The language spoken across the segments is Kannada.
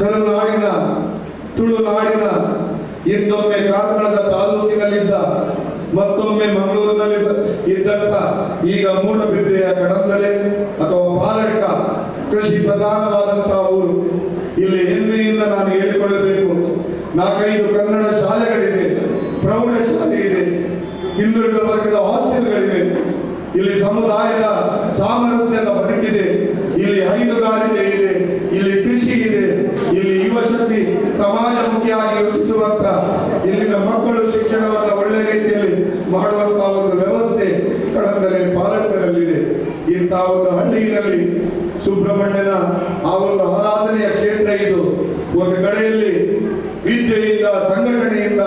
ಕರುನಾಡಿನ ತುಳುನಾಡಿನ ಹಿಂದೊಮ್ಮೆ ಕಾರ್ಕಳದ ತಾಲೂಕಿನಲ್ಲಿದ್ದ, ಮತ್ತೊಮ್ಮೆ ಮಂಗಳೂರಿನಲ್ಲಿ ಇದ್ದಂತ ಈಗ ಮೂಡಬಿದ್ರೆಯ ಕಡಂದಲೆ ಅಥವಾ ಪಾಲಕ ಕೃಷಿ ಪ್ರಧಾನವಾದಂತಹ ಊರು. ಇಲ್ಲಿ ಹೆಮ್ಮೆಯಿಂದ ನಾನು ಹೇಳಿಕೊಳ್ಳಬೇಕು. ನಾಲ್ಕೈದು ಕನ್ನಡ ಶಾಲೆಗಳಿವೆ, ಪ್ರೌಢಶಾಲೆ ಇದೆ, ಹಿಂದುಳಿದ ವರ್ಗದ ಹಾಸ್ಟೆಲ್ಗಳಿವೆ. ಇಲ್ಲಿ ಸಮುದಾಯದ ಸಾಮರಸ್ಯದ ಬದುಕಿದೆ. ಇಲ್ಲಿ ಹೈನುಗಾರಿಕೆ ಇದೆ ಇಲ್ಲಿ ಕೃಷಿ ಇದೆ ಇಲ್ಲಿ ಯುವ ಶಕ್ತಿ ಸಮಾಜಮುಖಿಯಾಗಿ ಯೋಚಿಸುವಂತ ಇಲ್ಲಿನ ಮಕ್ಕಳು ಶಿಕ್ಷಣವನ್ನು ಒಳ್ಳೆ ರೀತಿಯಲ್ಲಿ ಮಾಡುವಂತಹ ಒಂದು ವ್ಯವಸ್ಥೆ ಕಡಂದಲೆ ಪಾಲಕರಲ್ಲಿದೆ ಇಂತಹ ಹಳ್ಳಿಯಲ್ಲಿ ಸುಬ್ರಹ್ಮಣ್ಯನ ಆ ಒಂದು ಆರಾಧನೆಯ ಕ್ಷೇತ್ರ ಇದು ಒಂದು ಕಡೆಯಲ್ಲಿ ವಿದ್ಯೆಯಿಂದ, ಸಂಘಟನೆಯಿಂದ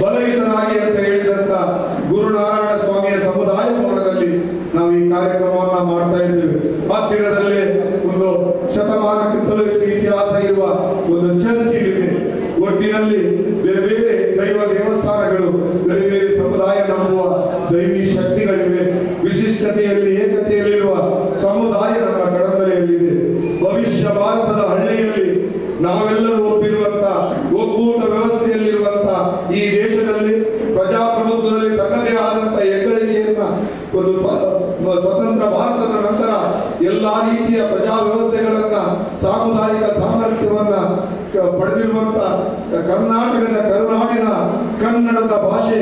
ಬಲಯುತನಾಗಿ ಅಂತ ಹೇಳಿದಂತ ಗುರುನಾರಾಯಣ ಸ್ವಾಮಿಯ ಸಮುದಾಯ ಭವನದಲ್ಲಿ ನಾವು ಈ ಕಾರ್ಯಕ್ರಮವನ್ನ ಮಾಡ್ತಾ ಇದ್ದೇವೆ. ಹತ್ತಿರದಲ್ಲೇ ಒಂದು ಶತಮಾನಕ್ಕಿಂತಲೂ ಇತಿಹಾಸ ಇರುವ ಒಂದು ಚರ್ಚ್ ಇದೆ ಒಟ್ಟಿನಲ್ಲಿ ಬೇರೆ ಬೇರೆ ದೈವ ದೇವಸ್ಥಾನಗಳು, ಬೇರೆ ಬೇರೆ ಸಮುದಾಯ ನಂಬುವ ದೈವಿ ಶಕ್ತಿಗಳಿವೆ ವಿಶಿಷ್ಟತೆಯಲ್ಲಿ ಏಕತೆಯಲ್ಲಿರುವ ಸಮುದಾಯ ನಮ್ಮ ಕಡಂಬಲೆಯಲ್ಲಿದೆ ಭವಿಷ್ಯ ಭಾರತದ ಹಳ್ಳಿಯಲ್ಲಿ ನಾವೆಲ್ಲರೂ ಒಪ್ಪಿರುವಂತ ಒಕ್ಕೂಟ ವ್ಯವಸ್ಥೆಯಲ್ಲಿರುವಂತ ಈ ದೇಶದಲ್ಲಿ ಪ್ರಜಾಪ್ರಭುತ್ವದಲ್ಲಿ ತನ್ನದೇ ಆದಂತ ಹೆಗ್ಗಳಿಕೆಯನ್ನ ಒಂದು ಸ್ವ- ಸ್ವತಂತ್ರ ಭಾರತದ ನಂತರ ಎಲ್ಲಾ ರೀತಿಯ ಪ್ರಜಾ ವ್ಯವಸ್ಥೆಗಳನ್ನ ಸಾಮುದಾಯಿಕ ಸಾಮರ್ಥ್ಯವನ್ನ ಪಡೆದಿರುವಂತ ಕರ್ನಾಟಕದ ಕರುನಾಡಿನ ಕನ್ನಡದ ಭಾಷೆ,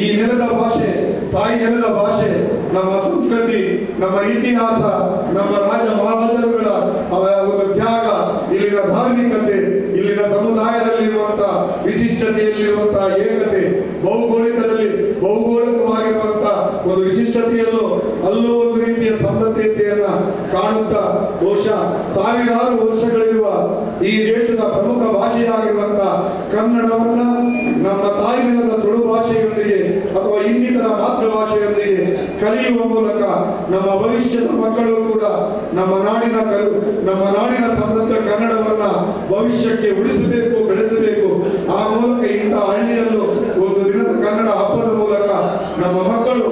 ಈ ನೆಲದ ಭಾಷೆ, ತಾಯಿ ನೆಲದ ಭಾಷೆ, ನಮ್ಮ ಸಂಸ್ಕೃತಿ, ನಮ್ಮ ಇತಿಹಾಸ, ನಮ್ಮ ರಾಜ ಮಹಾರಾಜರುಗಳ ಅವರ ತ್ಯಾಗ, ಇಲ್ಲಿನ ಧಾರ್ಮಿಕತೆ, ಇಲ್ಲಿನ ಸಮುದಾಯದಲ್ಲಿರುವಂತಹ ವಿಶಿಷ್ಟತೆಯಲ್ಲಿರುವಂತಹ ಏಕತೆ, ಭೌಗೋಳಿಕದಲ್ಲಿ ಭೌಗೋಳಿಕವಾಗಿರುವಂತಹ ಒಂದು ವಿಶಿಷ್ಟತೆಯಲ್ಲೂ ಅಲ್ಲೂ ಒಂದು ರೀತಿಯ ಸಮೃದ್ಧತೆಯನ್ನ ಕಾಣುತ್ತಾ ಬಹುಶಃ ಸಾವಿರಾರು ವರ್ಷಗಳಿರುವ ಈ ದೇಶದ ಪ್ರಮುಖ ಭಾಷೆಯಾಗಿರುವಂತಹ ಕನ್ನಡವನ್ನ ನಮ್ಮ ತಾಯಿನದ ತುಳು ಭಾಷೆಯೊಂದಿಗೆ ಅಥವಾ ಇನ್ನಿತರ ಮಾತೃಭಾಷೆಯೊಂದಿಗೆ ಕಲಿಯುವ ಮೂಲಕ ನಮ್ಮ ಭವಿಷ್ಯದ ಮಕ್ಕಳು ಕೂಡ ನಮ್ಮ ನಾಡಿನ ಕಲು, ನಮ್ಮ ನಾಡಿನ ಸಮೃದ್ಧ ಕನ್ನಡವನ್ನ ಭವಿಷ್ಯಕ್ಕೆ ಉಳಿಸಬೇಕು, ಬೆಳೆಸಬೇಕು. ಆ ಮೂಲಕ ಇಂತಹ ಹಳ್ಳಿಯಲ್ಲೂ ಒಂದು ದಿನದ ಕನ್ನಡ ಹಬ್ಬದ ಮೂಲಕ ನಮ್ಮ ಮಕ್ಕಳು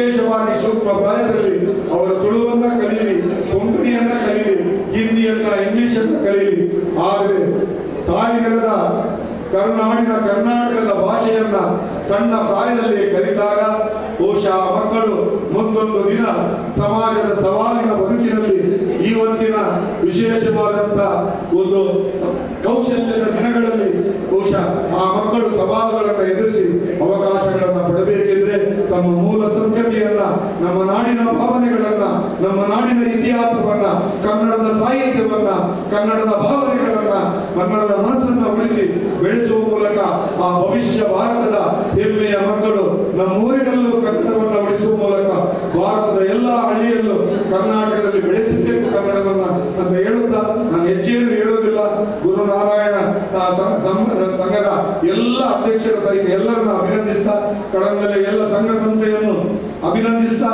ವಿಶೇಷವಾಗಿ ಸೂಕ್ತ ಪ್ರಾಯದಲ್ಲಿ ಅವರ ತುಳುವನ್ನ ಕಲೀಲಿ, ಕೊಂಕಣಿಯನ್ನ ಕಲೀಲಿ, ಹಿಂದಿಯನ್ನ ಇಂಗ್ಲಿಷ್ ಅನ್ನ ಕಲೀಲಿ. ಆದರೆ ತಾಯಿ ನೆಲದ ಕರುನಾಡಿನ ಕರ್ನಾಟಕದ ಭಾಷೆಯನ್ನ ಸಣ್ಣ ಪ್ರಾಯದಲ್ಲಿ ಕಲಿತಾಗ ಬಹುಶಃ ಮಕ್ಕಳು ಮುಂದೊಂದು ದಿನ ಸಮಾಜದ ಸವಾಲಿನ ಬದುಕಿನಲ್ಲಿ ಇವತ್ತಿನ ವಿಶೇಷವಾದಂತ ಒಂದು ಕೌಶಲ್ಯದ ದಿನಗಳಲ್ಲಿ ಬಹುಶಃ ಆ ಮಕ್ಕಳು ಸವಾಲುಗಳನ್ನು ಎದುರಿಸಿ ಅವಕಾಶಗಳನ್ನು ಪಡಬೇಕೆಂದ್ರೆ ತಮ್ಮ ಮೂಲ ಸಂಸ್ಕೃತಿಯನ್ನ ನಮ್ಮ ನಾಡಿನ ಭಾವನೆಗಳನ್ನ, ನಮ್ಮ ನಾಡಿನ ಇತಿಹಾಸವನ್ನ, ಕನ್ನಡದ ಸಾಹಿತ್ಯವನ್ನ, ಕನ್ನಡದ ಭಾವನೆಗಳನ್ನ, ಕನ್ನಡದ ಮನಸ್ಸನ್ನ ಉಳಿಸಿ ಬೆಳೆಸುವ ಮೂಲಕ ಆ ಭವಿಷ್ಯ ಭಾರತದ ಹೆಮ್ಮೆಯ ಮಕ್ಕಳು ನಮ್ಮೂರಿನಲ್ಲೂ ಕನ್ನಡವನ್ನು ಉಳಿಸುವ ಮೂಲಕ ಭಾರತದ ಎಲ್ಲ ಹಳ್ಳಿಯಲ್ಲೂ ಕರ್ನಾಟಕದಲ್ಲಿ ಬೆಳೆಸಬೇಕು ಕನ್ನಡವನ್ನ ಅಂತ ಹೇಳುತ್ತಾ? ನಾನು ಹೆಚ್ಚೇನು ಹೇಳುವುದಿಲ್ಲ. ಗುರುನಾರಾಯಣ ಸಂಘದ ಎಲ್ಲ ಅಧ್ಯಕ್ಷರ ಸಹಿತ ಎಲ್ಲರನ್ನ ಅಭಿನಂದಿಸ್ತಾ ಕಡಂದಲೆ ಎಲ್ಲ ಸಂಘ ಸಂಸ್ಥೆಯನ್ನು ಅಭಿನಂದಿಸ್ತಾ,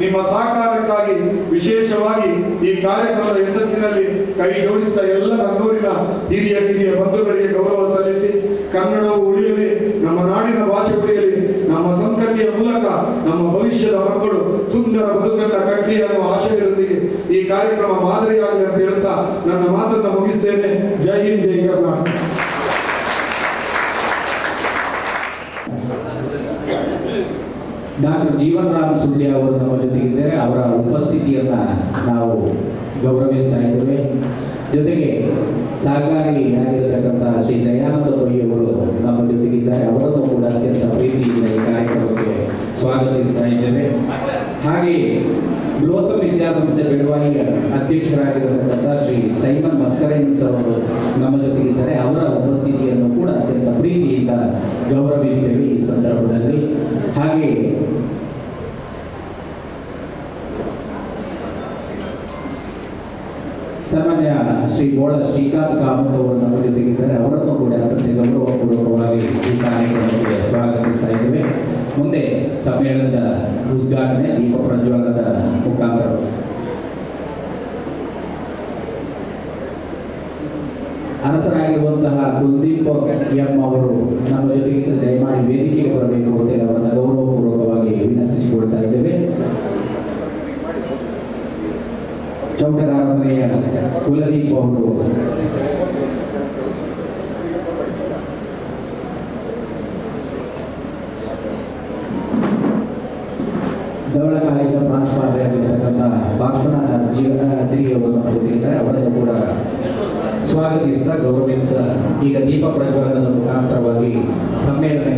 ನಿಮ್ಮ ಸಹಕಾರಕ್ಕಾಗಿ ವಿಶೇಷವಾಗಿ ಈ ಕಾರ್ಯಕ್ರಮದ ಯಶಸ್ಸಿನಲ್ಲಿ ಕೈ ಜೋಡಿಸಿದ ಎಲ್ಲ ನನ್ನೂರಿನ ಹಿರಿಯ ಕಿರಿಯ ಬಂಧುಗಳಿಗೆ ಗೌರವ ಸಲ್ಲಿಸಿ, ಕನ್ನಡವು ಉಳಿಯಲಿ, ನಮ್ಮ ನಾಡಿನ ಭಾಷೆ ಸಂಸ್ಕೃತಿಯ ಮೂಲಕ ನಮ್ಮ ಭವಿಷ್ಯದ ಮಕ್ಕಳು ಸುಂದರ ಬದುಕನ್ನ ಕಟ್ಟಿ ಅನ್ನುವ ಆಶಯದೊಂದಿಗೆ ಈ ಕಾರ್ಯಕ್ರಮ ಮಾದರಿಯಾಗಲಿ ಅಂತ ಹೇಳ್ತಾ ನನ್ನ ಮಾತನ್ನ ಮುಗಿಸ್ತೇನೆ. ಜೈ ಹಿಂದ್, ಜೈ ಕರ್ನಾಟಕ. ಡಾಕ್ಟರ್ ಜೀವನ್ ರಾಮ್ ಸುಳ್ಯ ಅವರು ನಮ್ಮ ಜೊತೆಗಿದ್ದಾರೆ. ಅವರ ಉಪಸ್ಥಿತಿಯನ್ನ ನಾವು ಗೌರವಿಸ್ತಾ ಇದ್ದೇವೆ. ಜೊತೆಗೆ ಸಹಕಾರಿ ಆಗಿರತಕ್ಕಂಥ ಶ್ರೀ ದಯಾನಂದ ಪೈ ನಮ್ಮ ಜೊತೆಗಿದ್ದಾರೆ. ಅವರನ್ನು ಕೂಡ ಅತ್ಯಂತ ಪ್ರೀತಿಯಿಂದ ಈ ಕಾರ್ಯಕ್ರಮಕ್ಕೆ ಸ್ವಾಗತಿಸ್ತಾ ಇದ್ದೇವೆ. ಹಾಗೆಯೇ ಬ್ಲೋಸಮ್ ವಿದ್ಯಾಸಂಸ್ಥೆ ಬೆಳವಾಯಿಯ ಅಧ್ಯಕ್ಷರಾಗಿರತಕ್ಕಂಥ ಶ್ರೀ ಸೈಮನ್ ಮಸ್ಕರೈನ್ಸ್ ಅವರು ನಮ್ಮ ಜೊತೆಗಿದ್ದಾರೆ. ಅವರ ಉಪಸ್ಥಿತಿಯನ್ನು ಕೂಡ ಅತ್ಯಂತ ಪ್ರೀತಿಯಿಂದ ಗೌರವಿಸ್ತೇವೆ ಈ ಸಂದರ್ಭದಲ್ಲಿ. ಹಾಗೆ ಶ್ರೀ ಗೋಳ ಶ್ರೀಕಾಂತ್ ಕಾಮತ್ ಅವರು ನಮ್ಮ ಜೊತೆಗಿದ್ದಾರೆ ಅವರನ್ನು ಕೂಡ ಅತ್ಯಂತ ಗೌರವಪೂರ್ವಕವಾಗಿ ಈ ಕಾರ್ಯಕ್ರಮಕ್ಕೆ ಸ್ವಾಗತಿಸ್ತಾ ಇದ್ದೇವೆ. ಮುಂದೆ ಸಮ್ಮೇಳನದ ಉದ್ಘಾಟನೆ, ದೀಪ ಪ್ರಜ್ವಲನದ ಮುಖಾಂತರ. ಅರಸರಾಗಿರುವಂತಹ ಕುಲ್ದೀಪ್ ಎಂ ಅವರು ನಮ್ಮ ಜೊತೆಗಿದ್ದರೆ ದಯಮಾಡಿ ವೇದಿಕೆಗೆ ಬರಬೇಕು. ಅವರನ್ನು ಗೌರವಪೂರ್ವಕವಾಗಿ ಚೌಕರಾರಾಧನೆಯ ಕುಲದೀಪ ಅವರು. ದವಳಕಾಲದ ಪ್ರಾಂಶುಪಾಲರಾಗಿರ್ತಕ್ಕಂಥ ಭಾಷಣ ಜೀವನ ಕೊಟ್ಟಿರ್ತಾರೆ ಅವರನ್ನು ಕೂಡ ಸ್ವಾಗತಿಸ್ತಾ ಗೌರವಿಸ್ತಾ ಈಗ ದೀಪ ಪ್ರಜ್ವಲನದ ಮುಖಾಂತರವಾಗಿ ಸಮ್ಮೇಳನ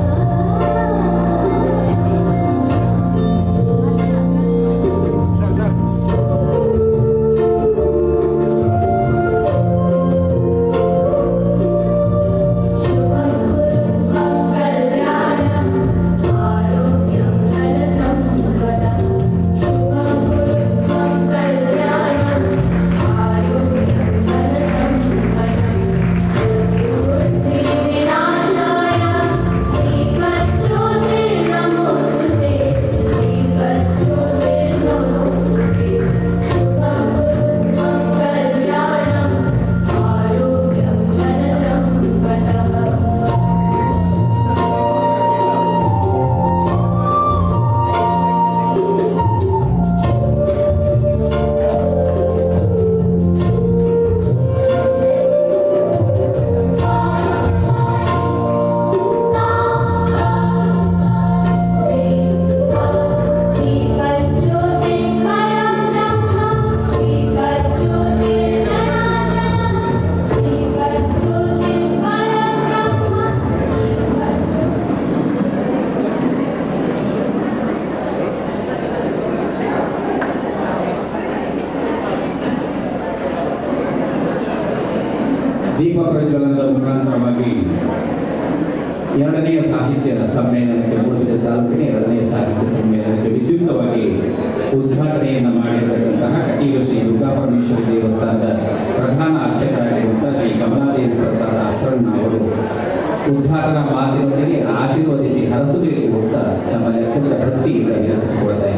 తీసుకోవడం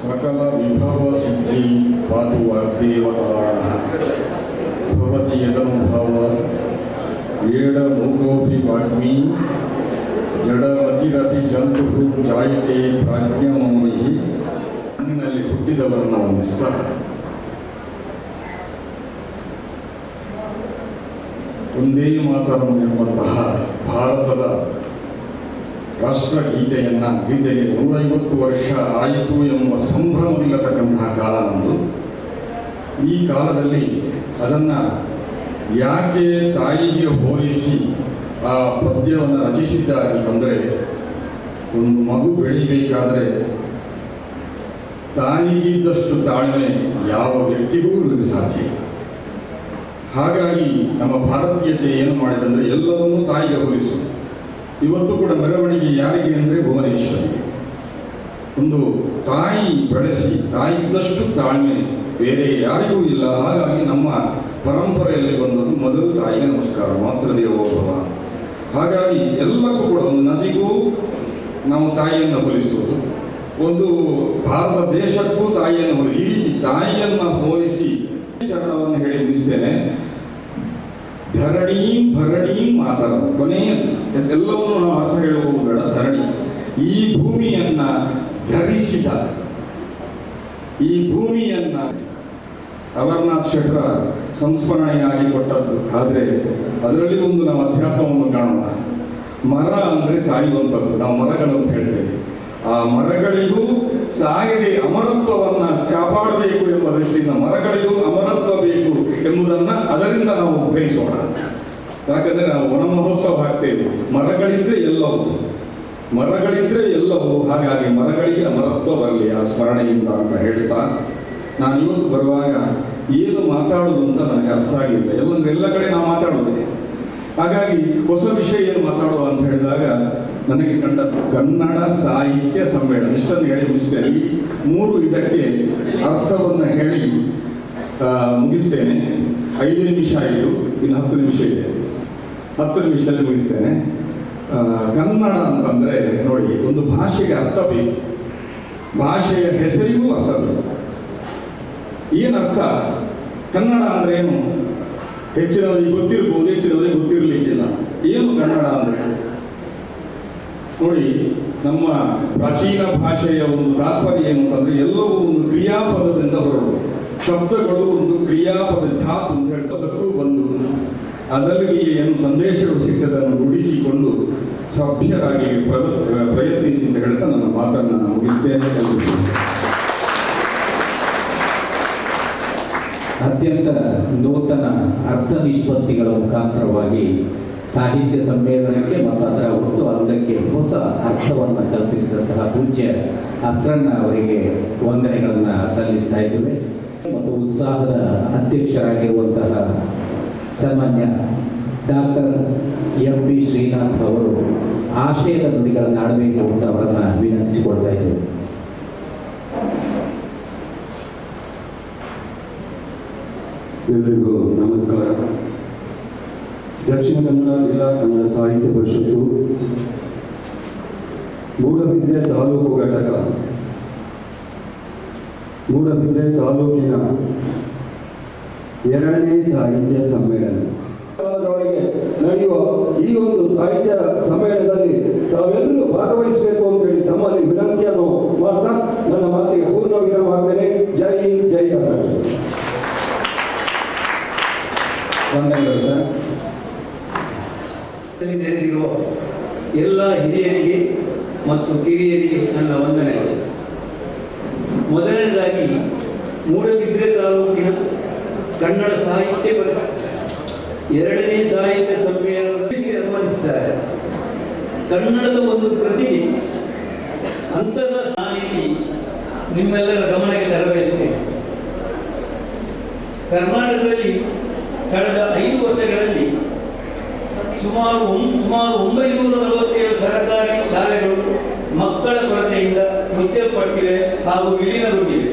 సకల విభవ శుద్ధి పాతు వాగ్దేవతారణ భవతి యదనుభవ ఏడ మూకోపి వాగ్మి జಡಮತಿರಪಿ ಜಂತು ಜಾಯಿತೆ ಪ್ರಾಜ್ಞಮೌನಿ ಮಣ್ಣಿನಲ್ಲಿ ಹುಟ್ಟಿದವರನ್ನು ವಂದಿಸ್ತಾರೆ ಒಂದೇ ಮಾತನ್ನು ಎಂಬಂತಹ ಭಾರತದ ರಾಷ್ಟ್ರಗೀತೆಯನ್ನು ಗೀತೆಗೆ ನೂರೈವತ್ತು ವರ್ಷ ಆಯಿತು ಎಂಬ ಸಂಭ್ರಮವಿಲ್ಲತಕ್ಕಂತಹ ಕಾಲ ನಮ್ಮದು ಈ ಕಾಲದಲ್ಲಿ ಅದನ್ನು ಯಾಕೆ ತಾಯಿಗೆ ಹೋಲಿಸಿ ಆ ಪದ್ಯವನ್ನು ರಚಿಸಿದ್ದಾರೆ ಅಂದರೆ ಒಂದು ಮಗು ಬೆಳಿಬೇಕಾದ್ರೆ ತಾಯಿಗಿದ್ದಷ್ಟು ತಾಳ್ಮೆ ಯಾವ ವ್ಯಕ್ತಿಗೂ ಸಾಧ್ಯ ಇಲ್ಲ. ಹಾಗಾಗಿ ನಮ್ಮ ಭಾರತೀಯತೆ ಏನು ಮಾಡಿದೆ ಅಂದರೆ ಎಲ್ಲವನ್ನೂ ತಾಯಿಗೆ ಹೋಲಿಸು. ಇವತ್ತು ಕೂಡ ಮೆರವಣಿಗೆ ಯಾರಿಗೆ ಅಂದರೆ ಭುವನೇಶ್ವರಿಗೆ. ಒಂದು ತಾಯಿ ಬೆಳೆಸಿ, ತಾಯಿದ್ದಷ್ಟು ತಾಳ್ಮೆ ಬೇರೆ ಯಾರಿಗೂ ಇಲ್ಲ. ಹಾಗಾಗಿ ನಮ್ಮ ಪರಂಪರೆಯಲ್ಲಿ ಬಂದದ್ದು ಮೊದಲು ತಾಯಿಗೆ ನಮಸ್ಕಾರ ಮಾತೃದೇವೋಭವ ಹಾಗಾಗಿ ಎಲ್ಲಕ್ಕೂ ಕೂಡ ಒಂದು ನದಿಗೂ ನಾವು ತಾಯಿಯನ್ನು ಹೋಲಿಸುವುದು ಒಂದು ಭಾರತ ದೇಶಕ್ಕೂ ತಾಯಿಯನ್ನು ಹೋಲಿಸಿ, ಈ ರೀತಿ ತಾಯಿಯನ್ನು ಹೋಲಿಸಿ. ಚರಣವನ್ನು ಹೇಳಿ ಮುಗಿಸ್ತೇನೆ. ಧರಣೀಂ, ಭರಣಿ ಮಾತಾಡೋದು ಕೊನೆಯ ಎಲ್ಲವನ್ನು ನಾವು ಅರ್ಥ ಹೇಳುವುದು ಬೇಡ, ಧರಣಿ. ಈ ಭೂಮಿಯನ್ನ ಧರಿಸಿದ, ಈ ಭೂಮಿಯನ್ನ ಅಮರನಾಥ್ ಶೆಟ್ರ ಸಂಸ್ಮರಣೆಯಾಗಿ ಕೊಟ್ಟದ್ದು. ಆದರೆ ಅದರಲ್ಲಿ ಒಂದು ನಾವು ಅಧ್ಯಾತ್ಮವನ್ನು ಕಾಣೋಣ. ಮರ ಅಂದರೆ ಸಾಯುವಂಥದ್ದು. ನಾವು ಮರಗಳು ಅಂತ ಹೇಳ್ತೇವೆ. ಆ ಮರಗಳಿಗೂ ಸಾಯದೆ ಅಮರತ್ವವನ್ನು ಕಾಪಾಡಬೇಕು ಎಂಬ ದೃಷ್ಟಿಯಿಂದ ಮರಗಳಿಗೂ ಅಮರತ್ವ ಬೇಕು ಎಂಬುದನ್ನ ಅದರಿಂದ ನಾವು ಗ್ರಹಿಸೋಣ ಯಾಕಂದ್ರೆ ನಾವು ವನ ಮಹೋತ್ಸವ ಹಾಕ್ತೇವೆ ಮರಗಳಿದ್ರೆ ಎಲ್ಲವೂ. ಮರಗಳಿದ್ರೆ ಎಲ್ಲವೂ. ಹಾಗಾಗಿ ಮರಗಳಿಗೆ ಅಮರತ್ವ ಬರಲಿ ಆ ಸ್ಮರಣೆಯಿಂದ ಅಂತ ಹೇಳ್ತಾ ನಾನು ಇವತ್ತು ಬರುವಾಗ ಏನು ಮಾತಾಡೋದು ಅಂತ ನನಗೆ ಅರ್ಥ ಆಗಿಲ್ಲ. ಎಲ್ಲ ಎಲ್ಲ ಕಡೆ ನಾವು ಮಾತಾಡೋದೇ ಹಾಗಾಗಿ ಹೊಸ ವಿಷಯ ಏನು ಮಾತಾಡುವ ಅಂತ ಹೇಳಿದಾಗ ನನಗೆ ಕಂಡ ಕನ್ನಡ ಸಾಹಿತ್ಯ ಸಮ್ಮೇಳನ, ಇಷ್ಟನ್ನು ಹೇಳಿ ಮುಗಿಸ್ತೇನೆ. ಮೂರು ಇದಕ್ಕೆ ಅರ್ಥವನ್ನು ಹೇಳಿ ಮುಗಿಸ್ತೇನೆ. ಐದು ನಿಮಿಷ ಆಯಿತು, ಇನ್ನು ಹತ್ತು ನಿಮಿಷ ಇದೆ. ಹತ್ತು ನಿಮಿಷದಲ್ಲಿ ಮುಗಿಸ್ತೇನೆ. ಕನ್ನಡ ಅಂತಂದ್ರೆ ನೋಡಿ, ಒಂದು ಭಾಷೆಗೆ ಅರ್ಥ ಬೇಕು. ಭಾಷೆಯ ಹೆಸರಿಗೂ ಅರ್ಥ ಬೇಕು. ಏನರ್ಥ? ಕನ್ನಡ ಅಂದ್ರೆ ಏನು? ಹೆಚ್ಚಿನವರಿಗೆ ಗೊತ್ತಿರ್ಬೋದು, ಹೆಚ್ಚಿನವರಿಗೆ ಗೊತ್ತಿರಲಿಕ್ಕಿಲ್ಲ. ಏನು ಕನ್ನಡ ಅಂದರೆ? ನೋಡಿ, ನಮ್ಮ ಪ್ರಾಚೀನ ಭಾಷೆಯ ಒಂದು ತಾತ್ಪರ್ಯ ಏನು ಅಂತಂದ್ರೆ, ಎಲ್ಲವೂ ಒಂದು ಕ್ರಿಯಾಪದದಿಂದ ಹೊರಡು. ಶಬ್ದಗಳು ಒಂದು ಕ್ರಿಯಾಪದ ಧಾತು ಅಂತ ಹೇಳ್ತದಕ್ಕೂ ಬಂದು, ಅದರಲ್ಲಿ ಏನು ಸಂದೇಶಗಳು ಸಿಕ್ಕದನ್ನು ರೂಢಿಸಿಕೊಂಡು ಸಭ್ಯರಾಗಿ ಪ್ರ- ಪ್ರಯತ್ನಿಸಿ ಅಂತ ಹೇಳ್ತಾ ನನ್ನ ಮಾತನ್ನು ನಾನು ಮುಗಿಸ್ತೇನೆ ಎಲ್ರಿಗೂ ಅತ್ಯಂತ ನೂತನ ಅರ್ಥ ನಿಷ್ಪತ್ತಿಗಳ ಮುಖಾಂತರವಾಗಿ ಸಾಹಿತ್ಯ ಸಮ್ಮೇಳನಕ್ಕೆ ಮತ್ತು ಅದರ ಒಟ್ಟು ಅರ್ಧಕ್ಕೆ ಹೊಸ ಅರ್ಥವನ್ನು ಕಲ್ಪಿಸಿದಂತಹ ಪೂಜ್ಯ ಅಸ್ರಣ್ಣ ಅವರಿಗೆ ವಂದನೆಗಳನ್ನು ಸಲ್ಲಿಸ್ತಾ ಇದ್ದೇವೆ. ಮತ್ತು ಉತ್ಸಾಹದ ಅಧ್ಯಕ್ಷರಾಗಿರುವಂತಹ ಸಾಮಾನ್ಯ ಡಾಕ್ಟರ್ ಎಂ ಪಿ ಶ್ರೀನಾಥ್ ಅವರು ಆಶಯದ ನುಡಿಗಳನ್ನು ಆಡಬೇಕು ಅಂತ ಅವರನ್ನು ವಿನಂತಿಸಿಕೊಳ್ತಾ ಇದ್ದೇವೆ. ಎಲ್ಲರಿಗೂ ನಮಸ್ಕಾರ. ದಕ್ಷಿಣ ಕನ್ನಡ ಜಿಲ್ಲಾ ಕನ್ನಡ ಸಾಹಿತ್ಯ ಪರಿಷತ್ತು ಮೂಡಬಿದ್ರೆ ತಾಲೂಕು ಘಟಕ. ಮೂಡಬಿದ್ರೆ ತಾಲೂಕಿನ ಎರಡನೇ ಸಾಹಿತ್ಯ ಸಮ್ಮೇಳನ. ನಡೆಯುವ ಈ ಒಂದು ಸಾಹಿತ್ಯ ಸಮ್ಮೇಳನದಲ್ಲಿ ತಾವೆಲ್ಲರೂ ಭಾಗವಹಿಸಬೇಕು ಅಂತ ಹೇಳಿ ತಮ್ಮಲ್ಲಿ ವಿನಂತಿಯನ್ನು ಮಾಡ್ತಾ ನನ್ನ ಮಾತಿಗೆ ಪೂರ್ಣ ವಿರಾಮ ಆಗ್ತೇನೆ ಜೈ ಜೈ ಕರ್ನಾಟಕ ವಂದನೆಗಳು ಸರ್? ನೆರೆದಿರುವ ಎಲ್ಲ ಹಿರಿಯರಿಗೆ ಮತ್ತು ಕಿರಿಯರಿಗೆ ನನ್ನ ವಂದನೆಗಳು. ಮೊದಲನೇದಾಗಿ, ಮೂಡಬಿದ್ರೆ ತಾಲೂಕಿನ ಕನ್ನಡ ಸಾಹಿತ್ಯ ಎರಡನೇ ಸಾಹಿತ್ಯ ಸಮ್ಮೇಳನದಲ್ಲಿ ಅನುಮತಿಸಿದ್ದಾರೆ. ಕನ್ನಡದ ಒಂದು ಪ್ರತಿ ಅಂತಾರಾಷ್ಟ್ರೀಯ ನಿಮ್ಮೆಲ್ಲರ ಗಮನಕ್ಕೆ ತರಬಯಸ್ತೇನೆ ಕರ್ನಾಟಕದಲ್ಲಿ ಕಳೆದ ಐದು ವರ್ಷಗಳಲ್ಲಿ ಸುಮಾರು ಸುಮಾರು ಒಂಬೈನೂರ ನಲವತ್ತೇಳು ಸರ್ಕಾರಿ ಶಾಲೆಗಳು ಮಕ್ಕಳ ಕೊರತೆಯಿಂದ ಮುಚ್ಚಲ್ಪಟ್ಟಿವೆ ಹಾಗೂ ವಿಲೀನಗೊಂಡಿವೆ.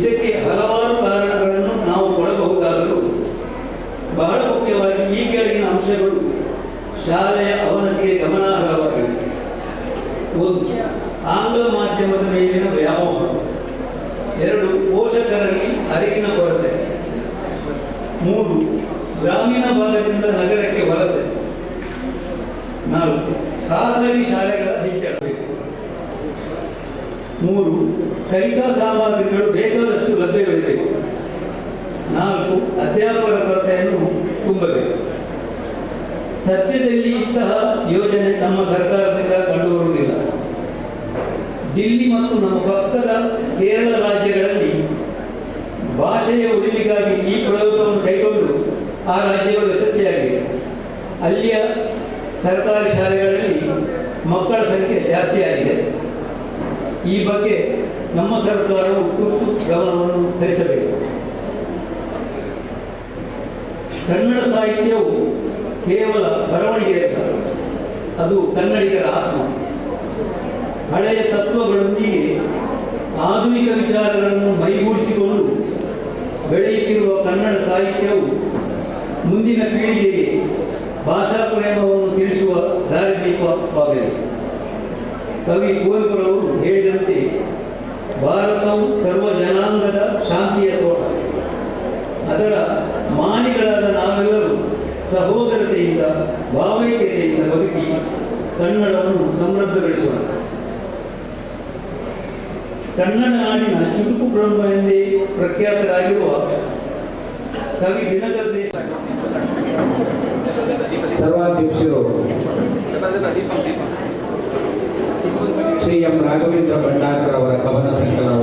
ಇದಕ್ಕೆ ಹಲವಾರು ಕಾರಣಗಳನ್ನು ನಾವು ಕೊಡಬಹುದಾದರೂ ಬಹಳ ಮುಖ್ಯವಾಗಿ ಈ ಕೆಳಗಿನ ಅಂಶಗಳು ಶಾಲೆಯ ಅವನತಿಗೆ ಗಮನಾರ್ಹವಾಗಿವೆ ಒಂದು, ಆಂಗ್ಲ ಮಾಧ್ಯಮದ ಮೇಲಿನ ವ್ಯಾಮೋಹ. ಎರಡು, ಪೋಷಕರಲ್ಲಿ ಅರಿವಿನ ಕೊರತೆ. ಮೂರು, ಗ್ರಾಮೀಣ ಭಾಗದಿಂದ ನಗರಕ್ಕೆ ವಲಸೆ. ನಾಲ್ಕು, ಖಾಸಗಿ ಶಾಲೆಗಳ ಹೆಚ್ಚಾಗಬೇಕು ಮೂರು, ಕೈಗಾ ಸಾಮಗ್ರಿಗಳು ಬೇಕಾದಷ್ಟು ಲಭ್ಯವಿರಬೇಕು ನಾಲ್ಕು, ಅಧ್ಯಾಪಕರ ಕೊರತೆಯನ್ನು ತುಂಬಬೇಕು. ಸದ್ಯದಲ್ಲಿ ಇಂತಹ ಯೋಜನೆ ನಮ್ಮ ಸರ್ಕಾರದಿಂದ ಕಂಡುಬರುವುದಿಲ್ಲ. ದಿಲ್ಲಿ ಮತ್ತು ನಮ್ಮ ಪಕ್ಕದ ಕೇರಳ ರಾಜ್ಯಗಳಲ್ಲಿ ಭಾಷೆಯ ಉಳಿವಿಗಾಗಿ ಆ ರಾಜ್ಯಗಳು ಯಶಸ್ವಿಯಾಗಿವೆ. ಅಲ್ಲಿಯ ಸರ್ಕಾರಿ ಶಾಲೆಗಳಲ್ಲಿ ಮಕ್ಕಳ ಸಂಖ್ಯೆ ಜಾಸ್ತಿಯಾಗಿದೆ ಈ ಬಗ್ಗೆ ನಮ್ಮ ಸರ್ಕಾರವು ತುರ್ತು ಗಮನವನ್ನು ಹರಿಸಬೇಕು ಕನ್ನಡ ಸಾಹಿತ್ಯವು ಕೇವಲ ಬರವಣಿಗೆಯಲ್ಲ ಅದು ಕನ್ನಡಿಗರ ಆತ್ಮ. ಹಳೆಯ ತತ್ವಗಳೊಂದಿಗೆ ಆಧುನಿಕ ವಿಚಾರಗಳನ್ನು ಮೈಗೂಡಿಸಿಕೊಂಡು ಬೆಳೆಯುತ್ತಿರುವ ಕನ್ನಡ ಸಾಹಿತ್ಯವು ಮುಂದಿನ ಪೀಳಿಗೆಗೆ ಭಾಷಾ ಪ್ರೇಮವನ್ನು ತಿಳಿಸುವ ದಾರಿದೀಪವಾಗಲಿ ಕವಿ ಕುವೆಂಪುರವರು ಹೇಳಿದಂತೆ ಭಾರತವು ಸರ್ವ ಜನಾಂಗದ ಶಾಂತಿಯ ತೋಟ. ಅದರ ಮಾನಿಗಳಾದ ನಾವೆಲ್ಲರೂ ಸಹೋದರತೆಯಿಂದ, ಭಾವೈಕ್ಯತೆಯಿಂದ ಬದುಕಿ ಕನ್ನಡವನ್ನು ಸಮೃದ್ಧಗೊಳಿಸೋಣ. ಕನ್ನಡ ನಾಡಿನ ಚುಟುಕು ಬ್ರಹ್ಮ ಎಂದೇ ಪ್ರಖ್ಯಾತರಾಗಿರುವ ಕವಿ ದಿನಕರ್ ದೇಶ ಸರ್ವಾಧ್ಯಕ್ಷರು ಶ್ರೀ ಎಂ ರಾಘವೇಂದ್ರ ಭಂಡಾರ್ಕರ್ ಅವರ ಕವನ ಸಂಕಲನವನ್ನು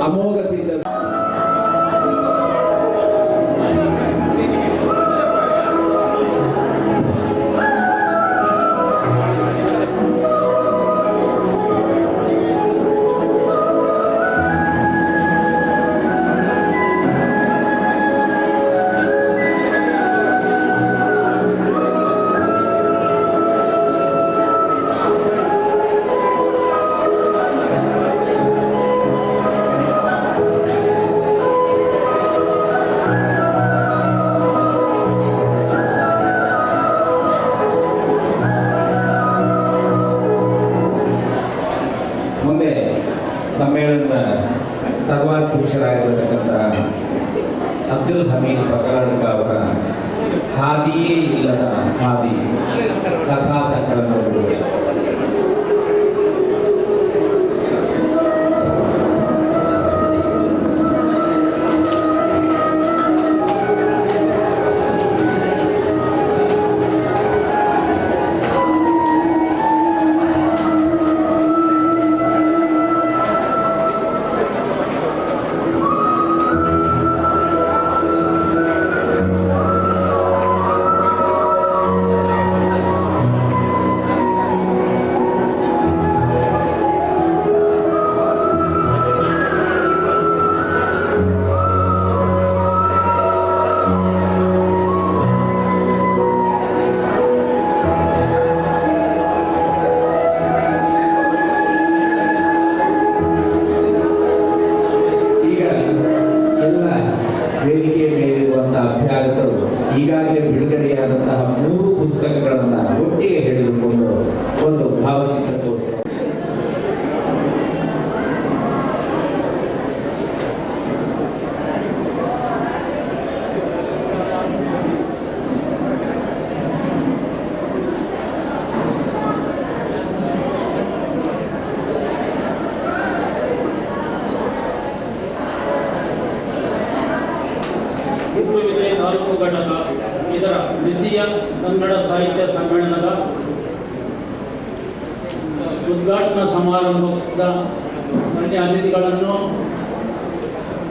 A modo de हमीद प्रकरण का वर्णन हादी लता हादी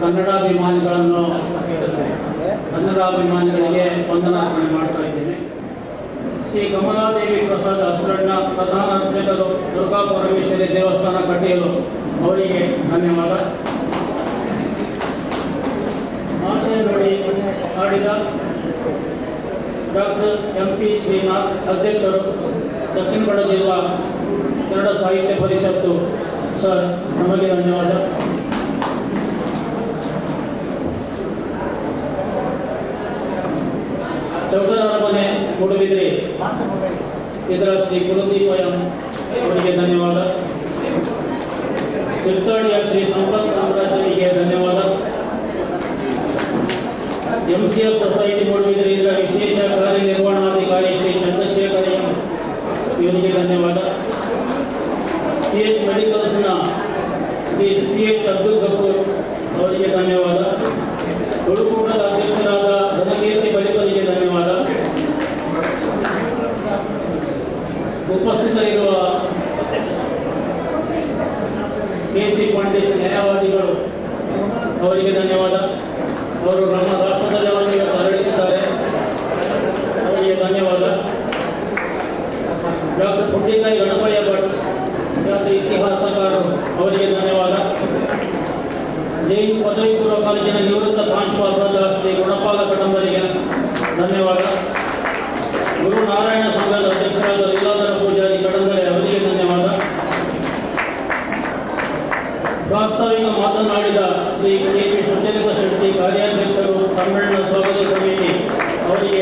ಕನ್ನಡಾಭಿಮಾನಿಗಳನ್ನು ಕನ್ನಡಾಭಿಮಾನಿಗಳಿಗೆ ವಂದನಾರ್ಪಣೆ ಮಾಡ್ತಾ ಇದ್ದೇನೆ. ಶ್ರೀ ಕಮಲಾದೇವಿ ಪ್ರಸಾದ ಹಸರಣ್ಣ ಪ್ರಧಾನ ಅಧ್ಯಕ್ಷರು ದುರ್ಗಾ ಪರಮೇಶ್ವರಿ ದೇವಸ್ಥಾನ ಕಟ್ಟಿಯಲು ಅವರಿಗೆ ಧನ್ಯವಾದ. ನೋಡಿ ಆಡಿದ ಡಾಕ್ಟರ್ ಎಂ ಪಿ ಶ್ರೀನಾಥ್ ಅಧ್ಯಕ್ಷರು ದಕ್ಷಿಣ ಕನ್ನಡ ಜಿಲ್ಲಾ ಕನ್ನಡ ಸಾಹಿತ್ಯ ಪರಿಷತ್ತು ಸರ್, ನಮಗೆ ಧನ್ಯವಾದ. ಅರಮನೆ ಮೂಡುಬಿದ್ರೆ ಇದರ ಶ್ರೀ ಕುಲದೀಪ ಎಂ ಅವರಿಗೆ ಧನ್ಯವಾದ ಚಿತ್ತಾಡಿಯ ಶ್ರೀ ಸಂಪತ್ ಸಾಮ್ರಾಜ್ಯರಿಗೆ ಧನ್ಯವಾದ ಎಂಸಿಎಫ್ ಸೊಸೈಟಿ ಮೂಡುಬಿದ್ರೆ ಇದರ ವಿಶೇಷ ಕಾರ್ಯನಿರ್ವಹಣಾಧಿಕಾರಿ ಶ್ರೀ ಚಂದ್ರಶೇಖರ್ ಎಂ ಇವರಿಗೆ ಧನ್ಯವಾದ ಸಿ ಎಚ್ ಮೆಡಿಕಲ್ಸ್ನ ಶ್ರೀ ಸಿ ಎಚ್ ಅಬ್ದುಲ್ ಗಫೂರ್ ಅವರಿಗೆ ಧನ್ಯವಾದ ಗುರುಕೂಟದ ಅಧ್ಯಕ್ಷರಾದ ಅವರಿಗೆ ಧನ್ಯವಾದ. ಅವರು ನಮ್ಮ ರಾಷ್ಟ್ರದ ಅವರಿಗೆ ಮರಳಿಸಿದ್ದಾರೆ. ಅವರಿಗೆ ಧನ್ಯವಾದ. ಡಾಕ್ಟರ್ ಪುಟ್ಟಿಕಾಯಿ ಗಣಪಯ್ಯ ಭಟ್ ಖ್ಯಾತ ಇತಿಹಾಸಕಾರರು, ಅವರಿಗೆ ಧನ್ಯವಾದ. ಜೈನ್ ಪದವಿ ಪೂರ್ವ ಕಾಲೇಜಿನ ನಿವೃತ್ತ ಪ್ರಾಂಶುಪಾಲರಾದ ಶ್ರೀ ಗುಣಪಾಲ ಕಡಂಬರಿಗೆ ಧನ್ಯವಾದ ಗುರು ನಾರಾಯಣ ಸಂಘದ ಅಧ್ಯಕ್ಷರಾದ ಲೀಲಾಧರ ಪೂಜಾರಿ ಕಡಂಬರೆ ಅವರಿಗೆ ಧನ್ಯವಾದ ಪ್ರಾಸ್ತಾವಿಕ ಮಾತನಾಡಿದ ಶ್ರೀ ಕೆ ಪಿ ಸುಚರಿತ ಶೆಟ್ಟಿ ಕಾರ್ಯಾಧ್ಯಕ್ಷರು ಸಮ್ಮೇಳನ ಸ್ವಾಗತ ಸಮಿತಿ ಅವರಿಗೆ